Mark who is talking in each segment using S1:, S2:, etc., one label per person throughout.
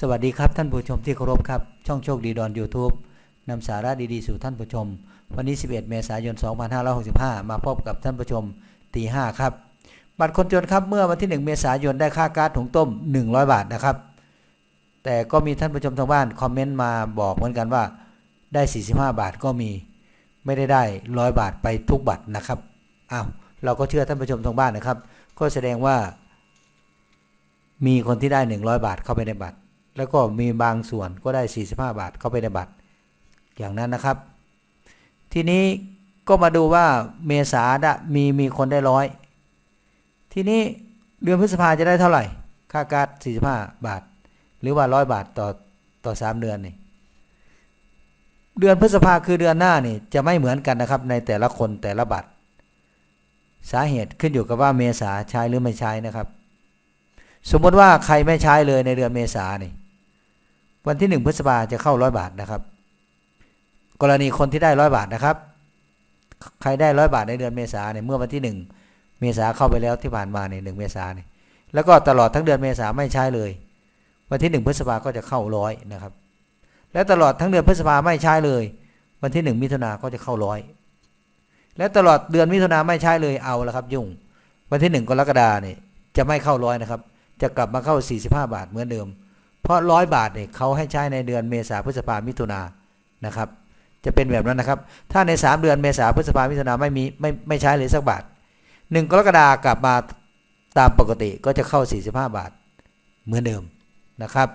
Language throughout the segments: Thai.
S1: สวัสดีครับท่านผู้ชมที่เคารพครับ ช่องโชคดีดอน YouTube นำสาระดีๆ สู่ท่านผู้ชม วันนี้ 11 เมษายน 2565 มาพบกับท่านผู้ชมตี5ครับ บัตรคนจนครับเมื่อวันที่ 1 เมษายนได้ค่าก๊าซถุงต้ม 100 บาทนะครับ แต่ก็มีท่านผู้ชมทางบ้านคอมเมนต์มาบอกเหมือนกันว่าได้ 45 บาทก็มีไม่ได้ได้ 100 บาทไปทุกบัตรนะครับอ้าวเราก็เชื่อท่านผู้ชมทางบ้านนะครับ ก็แสดงว่า มีคนที่ได้ 100 บาทเข้าไปในบัตร แล้วก็มีบางส่วนก็ได้ 45 บาทเข้าไปในบัตร อย่างนั้นนะครับ ทีนี้ก็มาดูว่าเมษาดะมีมีคนได้ร้อยทีนี้เดือนพฤษภาจะได้เท่าไหร่ ค่าก๊าซ45 บาท หรือว่า 100 บาทต่อต่อ 3 เดือนนี่เดือนพฤษภาคือเดือนหน้านี่จะไม่เหมือนกันนะครับ ในแต่ละคนแต่ละบัตร สาเหตุขึ้นอยู่กับว่าเมษาใช้หรือไม่ใช้นะครับ สมมติว่าใครไม่ใช้เลยในเดือนเมษานี่ วันที่หนึ่งพฤษภาจะเข้าร้อยบาทนะครับ กรณีคนที่ได้ร้อยบาทนะครับ ใครได้ร้อยบาทในเดือนเมษาเนี่ยเมื่อวันที่หนึ่งเมษาเข้าไปแล้วที่ผ่านมาในหนึ่งเมษาเนี่ยแล้วก็ตลอดทั้งเดือนเมษาไม่ใช้เลย วันที่หนึ่งพฤษภาก็จะเข้าร้อยนะครับ และตลอดทั้งเดือนพฤษภาไม่ใช้เลย วันที่หนึ่งมิถุนาก็จะเข้าร้อยและตลอดเดือนมิถุนาไม่ใช้เลยเอาละครับยุ่ง วันที่หนึ่งกรกฎาเนี่ยจะไม่เข้าร้อยนะครับ จะกลับมาเข้า 45 บาทเหมือนเดิม เพราะร้อยบาทเนี่ยเขาให้ใช้ในเดือนเมษาพฤษภามิถุนานะครับ จะเป็นแบบนั้นนะครับ ถ้าใน 3 เดือนเมษาพฤษภามิถุนาไม่มีไม่ไม่ใช้เลยสักบาทหนึ่งกรกฎากลับมาตามปกติก็จะเข้า 45 บาทเหมือนเดิมนะครับ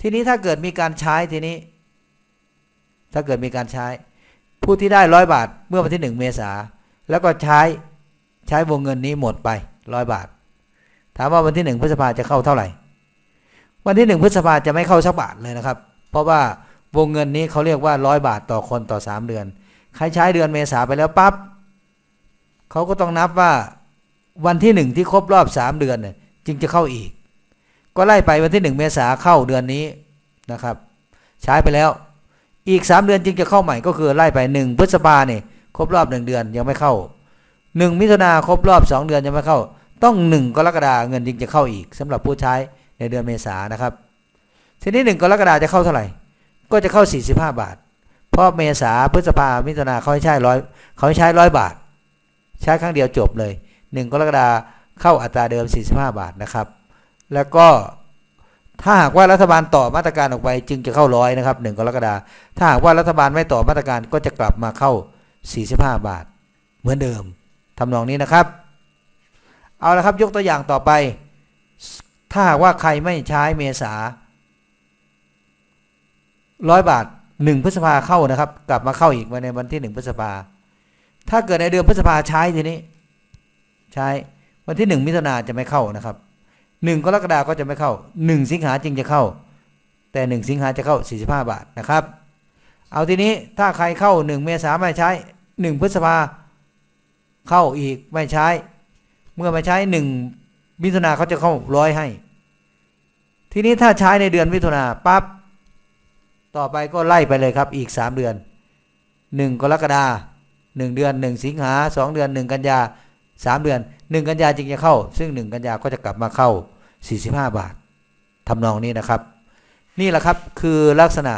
S1: ทีนี้ถ้าเกิดมีการใช้ทีนี้ ถ้าเกิดมีการใช้ ผู้ที่ได้ร้อยบาทเมื่อวันที่ 1 เมษาแล้วก็ใช้ใช้วงเงินนี้หมดไปร้อยบาท ถามว่าวันที่หนึ่งพฤษภาจะเข้าเท่าไหร่ วันที่หนึ่งพฤษภาจะไม่เข้าสักบาทเลยนะครับ เพราะว่าวงเงินนี้เขาเรียกว่าร้อยบาทต่อคนต่อสามเดือน ใครใช้เดือนเมษาไปแล้วปั๊บเขาก็ต้องนับว่าวันที่หนึ่งที่ครบรอบสามเดือนเนี่ยจึงจะเข้าอีก ก็ไล่ไปวันที่หนึ่งเมษาเข้าเดือนนี้นะครับ ใช้ไปแล้วอีกสามเดือนจึงจะเข้าใหม่ก็คือไล่ไปหนึ่งพฤษภาเนี่ยครบรอบหนึ่งเดือนยังไม่เข้าหนึ่งมิถุนาครบรอบสองเดือนยังไม่เข้า ต้องหนึ่งกรกฎาเงินจึงจะเข้าอีกสำหรับผู้ใช้ ในเดือนเมษานะครับ ทีนี้หนึ่งกรกฎาจะเข้าเท่าไหร่ ก็จะเข้า 45 บาท เพราะเมษาพฤษภามิถุนาเขาให้ใช้ร้อยเขาให้ใช้ร้อยบาท ใช้ครั้งเดียวจบเลยหนึ่งกรกฎาเข้าอัตราเดิม 45 บาทนะครับ แล้วก็ถ้าหากว่ารัฐบาลต่อมาตรการออกไปจึงจะเข้าร้อยนะครับหนึ่งกรกฎาถ้าหากว่ารัฐบาลไม่ต่อมาตรการก็จะกลับมาเข้า 45 บาท เหมือนเดิมทำนองนี้นะครับ เอาละครับยกตัวอย่างต่อไป ถ้าว่าใครไม่ใช้เมษาร้อยบาทหนึ่งพฤษภาเข้านะครับ กลับมาเข้าอีกในวันที่หนึ่งพฤษภา ถ้าเกิดในเดือนพฤษภาใช้ทีนี้ ใช้วันที่หนึ่งมิถุนาจะไม่เข้านะครับหนึ่งกรกฎาก็จะไม่เข้าหนึ่งสิงหาจึงจะเข้า แต่หนึ่งสิงหาจะเข้าสี่สิบห้าบาทนะครับ เอาทีนี้ถ้าใครเข้าหนึ่งเมษาไม่ใช้หนึ่งพฤษภาเข้าอีกไม่ใช้ เมื่อมาใช้หนึ่งมิถุนาเขาจะเข้าร้อยให้ ทีนี้ถ้าใช้ในเดือนมิถุนาปั๊บต่อไปก็ไล่ไปเลยครับอีกสามเดือนหนึ่งกรกฎาหนึ่งเดือนหนึ่งสิงหาสองเดือนหนึ่งกันยาสามเดือนหนึ่งกันยาจึงจะเข้า ซึ่งหนึ่งกันยาก็จะกลับมาเข้าสี่สิบห้าบาททำนองนี้นะครับ นี่แหละครับคือลักษณะ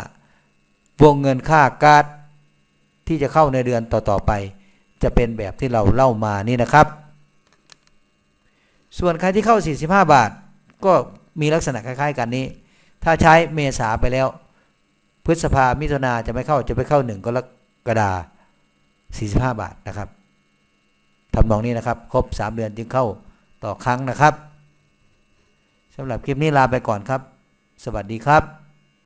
S1: วงเงินค่าการ์ดที่จะเข้าในเดือนต่อๆไป จะเป็นแบบที่เราเล่ามานี่นะครับ ส่วนใครที่เข้า 45 บาท ก็ มีลักษณะคล้ายๆ กันนี้ ถ้าใช้เมษาไปแล้ว พฤษภามิถุนาจะไม่เข้าจะไปเข้าหนึ่งกรกฎา45บาทนะครับทำนองนี้นะครับ ครบ3เดือนจึงเข้าต่อครั้งนะครับสำหรับคลิปนี้ลาไปก่อนครับ สวัสดีครับ